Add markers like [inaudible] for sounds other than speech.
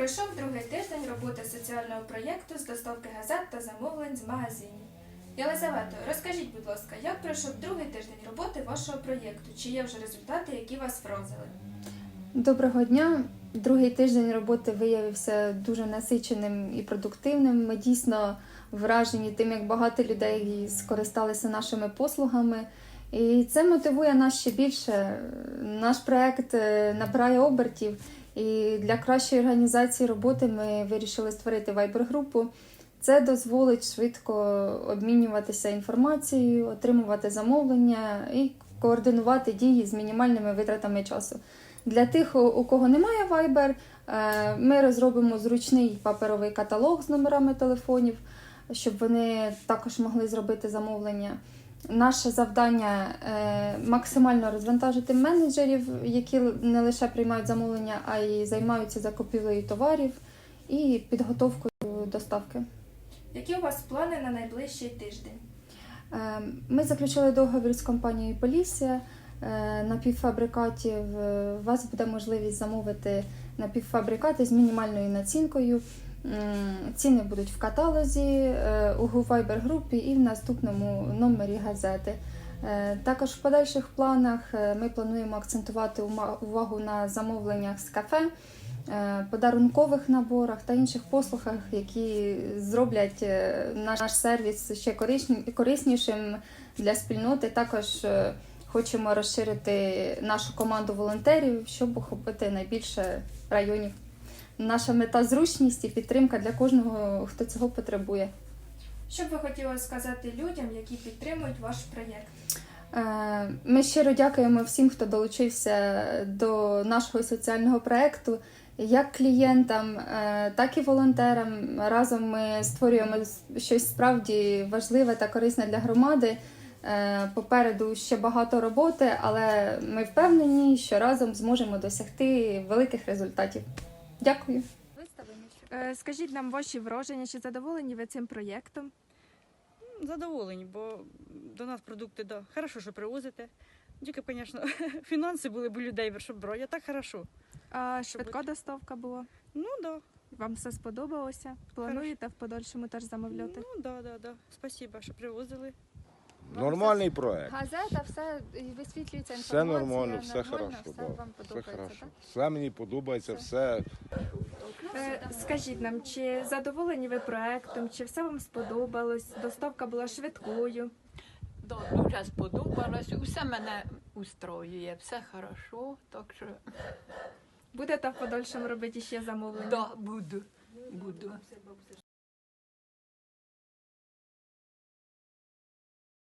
Пройшов другий тиждень роботи соціального проєкту з доставки газет та замовлень з магазинів. Єлизавето, розкажіть, будь ласка, як пройшов другий тиждень роботи вашого проєкту? Чи є вже результати, які вас вразили? Доброго дня. Другий тиждень роботи виявився дуже насиченим і продуктивним. Ми дійсно вражені тим, як багато людей скористалися нашими послугами. І це мотивує нас ще більше. Наш проект е, набирає обертів, і для кращої організації роботи ми вирішили створити вайбер-групу. Це дозволить швидко обмінюватися інформацією, отримувати замовлення і координувати дії з мінімальними витратами часу. Для тих, у- кого немає Viber, е, ми розробимо зручний паперовий каталог з номерами телефонів, щоб вони також могли зробити замовлення. Наше завдання е, максимально розвантажити менеджерів, які не лише приймають замовлення, а й займаються закупівлею товарів і підготовкою доставки. Які у вас плани на найближчий тиждень? Е, Ми заключили договір з компанією Полісся е, напівфабрикатів. Е, У вас буде можливість замовити напівфабрикати з мінімальною націнкою. Ціни будуть в каталозі, е, у Viber групі і в наступному номері газети. Е, Також в подальших планах е, ми плануємо акцентувати увагу на замовленнях з кафе, подарункових наборах та інших послугах, які зроблять наш сервіс ще корисні- кориснішим для спільноти. Також хочемо розширити нашу команду волонтерів, щоб охопити найбільше районів. Наша мета зручність і підтримка для кожного, хто цього потребує. Що б ви хотіли сказати людям, які підтримують ваш проєкт? Е, Ми щиро дякуємо всім, хто долучився до нашого соціального проекту, як клієнтам, е, так і волонтерам. Разом ми створюємо щось справді важливе та корисне для громади. Е, Попереду ще багато роботи, але ми впевнені, що разом зможемо досягти великих результатів. Дякую. Е, Скажіть нам ваші враження, чи задоволені ви цим проєктом? Задоволені, бо до нас продукти да, хорошо, що привозите. Тільки, звісно, [laughs] фінанси були б у людей, щоб брати, а так хорошо. А швидка доставка була? Ну да, Вам все сподобалося? Плануєте в подальшому теж замовляти? ну да, да, да. Спасибо, що привозили. Нормальний проект. Газета, все висвітлюється Все нормально, все хорошо. да. Все хорошо. Все мені подобається, все. Е, Скажіть нам, чи задоволені ви проектом, чи все вам сподобалось? Доставка була швидкою. Да, дуже сподобалось, усе мене устроює, все хорошо, так що Будете в подальшому робити ще замовлення? да, буду, буду.